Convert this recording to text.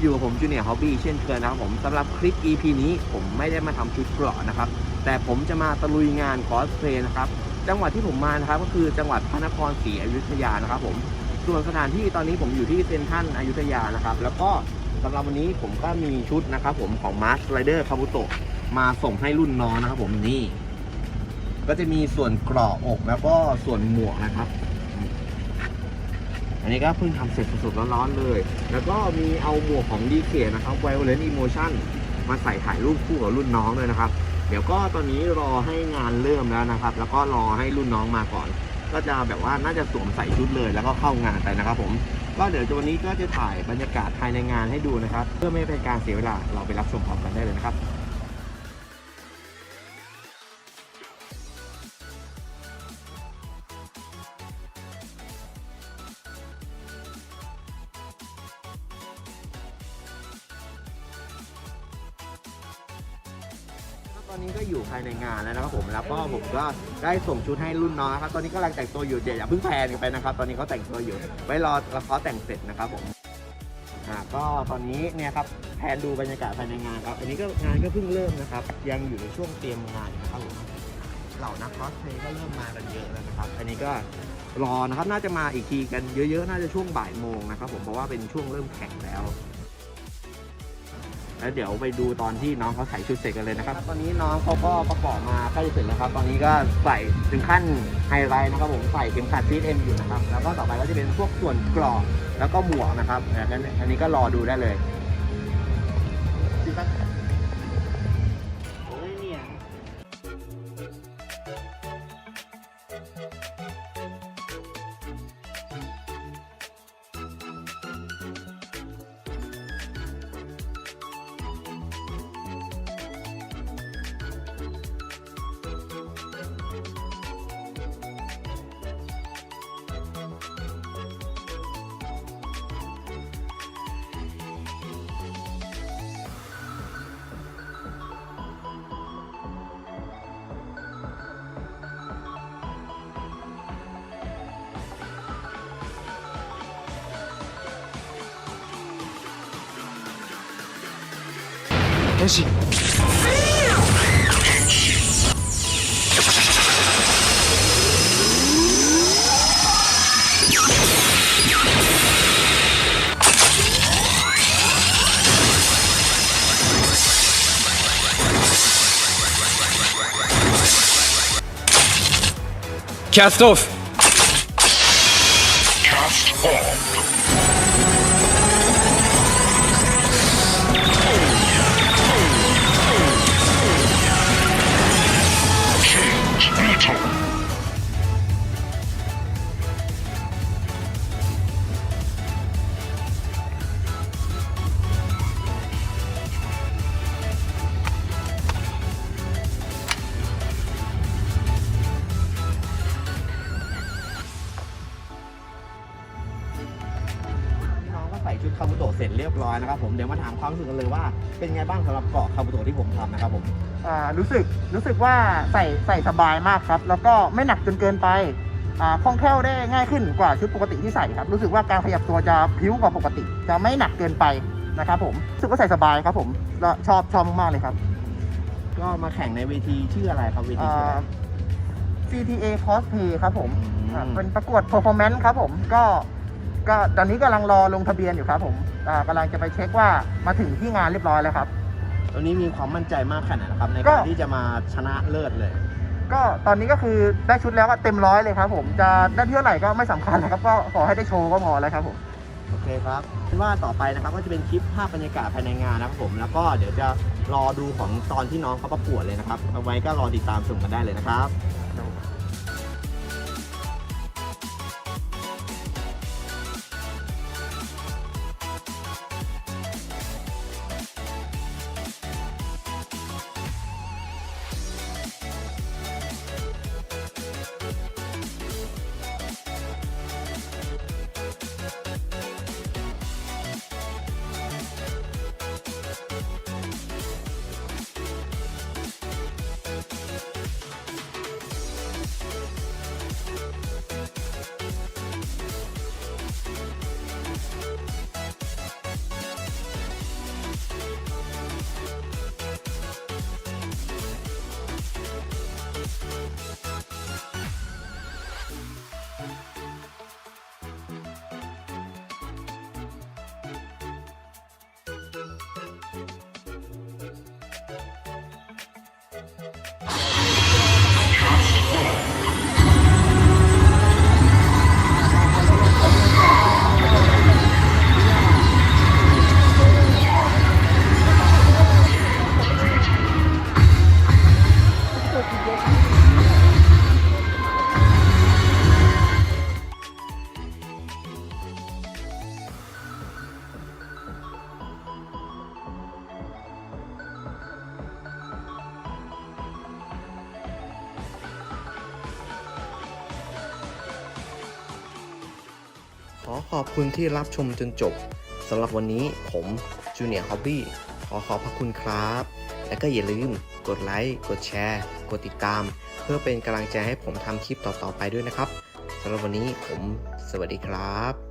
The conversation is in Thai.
อยู่กับผมจูเนียร์ฮอบบี้เช่นเคยนะครับผมสำหรับคลิป EP นี้ผมไม่ได้มาทำชุดเกราะนะครับ แต่ผมจะมาตะลุยงานคอสเพลย์นะครับ จังหวัดที่ผมมานะครับก็คือจังหวัดพระนครศรีอยุธยานะครับผมส่วนสถานที่ตอนนี้ผมอยู่ที่เซ็นทรัลอยุธยานะครับ แล้วก็สำหรับวันนี้ผมก็มีชุดนะครับผมของมาร์สไรเดอร์คาบุโตะมาส่งให้รุ่นน้องนะครับผมนี่ ก็จะมีส่วนเกราะอกแล้วก็ส่วนหมวกนะครับ อันนี้ก็เพิ่งทำเสร็จสดๆร้อนๆเลย แล้วก็มีเอาหมวกของ DK นะครับ Violent Emotion มาใส่ถ่ายรูปคู่กับรุ่นน้องเลยนะครับ เดี๋ยวก็ตอนนี้รอให้งานเริ่มแล้วนะครับ แล้วก็รอให้รุ่นน้องมาก่อน ก็จะแบบว่าน่าจะสวมใส่ชุดเลย แล้วก็เข้างานไปนะครับผม ก็เดี๋ยววันนี้ก็จะถ่ายบรรยากาศภายในงานให้ดูนะครับ เพื่อไม่ให้เป็นการเสียเวลา เราไปรับชมพร้อมกันได้เลยนะครับ ตอนนี้ก็อยู่ภายในงานแล้วนะครับผมแล้วก็ผมก็ได้ส่งชุดให้รุ่นน้องนะครับตอนนี้กำลังแต่งตัวอยู่เดี๋ยวอย่าเพิ่งแพนกันไปนะครับ ตอนนี้เขาแต่งตัวอยู่ไว้รอแล้วเขาแต่งเสร็จนะครับผมอ่าก็ตอนนี้เนี่ยครับแพนดูบรรยากาศภายในงานครับอันนี้ก็งานก็เพิ่งเริ่มนะครับ ยังอยู่ในช่วงเตรียมงานนะครับผมเหล่านักคอสเพลย์ก็เริ่มมากันเยอะแล้วนะครับ อันนี้ก็รอนะครับน่าจะมาอีกทีกันเยอะๆ น่าจะช่วงบ่ายโมงนะครับผมเพราะว่าเป็นช่วงเริ่มแข่งแล้ว แล้วเดี๋ยวไปดูตอนที่น้องเขาใส่ชุดเสร็จกันเลยนะครับ ตอนนี้น้องเขาก็ประกอบมาใกล้จะเสร็จแล้วครับ ตอนนี้ก็ใส่ถึงขั้นไฮไลท์นะครับผมใส่เข็มขัดซีดเอ็มอยู่นะครับ แล้วก็ต่อไปก็จะเป็นพวกส่วนกรอบแล้วก็หมวกนะครับอันนี้อันนี้ก็รอดูได้เลย 変身キャストオフキャストオフ ใส่ชุดคาบุโตะเสร็จเรียบร้อยนะครับผมเดี๋ยวมาถามความรู้สึกกันเลยว่าเป็นไงบ้างสำหรับเกาะคาบุโตะที่ผมทำนะครับผมอ่ารู้สึกรู้สึกว่าใส่ใส่สบายมากครับ แล้วก็ไม่หนักจนเกินไปอ่าคล่องแคล่วได้ง่ายขึ้นกว่าชุดปกติที่ใส่ครับ รู้สึกว่าการขยับตัวจะพริ้วกว่าปกติ จะไม่หนักเกินไปนะครับผมรู้สึกว่าใส่สบายครับผมแล้วชอบชอบมากๆเลยครับ ก็มาแข่งในเวทีชื่ออะไรครับเวทีอ่ชื่ออะไรา CTA Cosplay ครับผมอืม อ่าเป็นประกวด performance ครับผมก็ ก็ตอนนี้กำลังรอลงทะเบียนอยู่ครับผมอ่ากำลังจะไปเช็คว่ามาถึงที่งานเรียบร้อยแล้วครับตอนนี้มีความมั่นใจมากขนาดนะครับในก็การที่จะมาชนะเลิศเลย ก็ตอนนี้ก็คือได้ชุดแล้วก็เต็มร้อยเลยครับ ผมจะได้เท่าไหร่ก็ไม่สำคัญนะครับ ก็ขอให้ได้โชว์ก็พอแล้วครับผมโอเคครับว่าต่อไปนะครับก็จะเป็นคลิปภาพบรรยากาศภายในงานนะครับผมแล้วก็เดี๋ยวจะรอดูของตอนที่น้องเขาประกวดเลยนะครับเอาไว้ก็รอติดตามชมกันได้เลยนะครับ อขอบคุณที่รับชมจนจบสำหรับวันนี้ผมจูเนียร์ฮอบบี้ขอขอบพระคุณครับ และก็อย่าลืมกดไลค์ กดแชร์ กดติดตาม เพื่อเป็นกำลังใจให้ผมทำคลิปต่อๆไปด้วยนะครับสำหรับวันนี้ผมสวัสดีครับ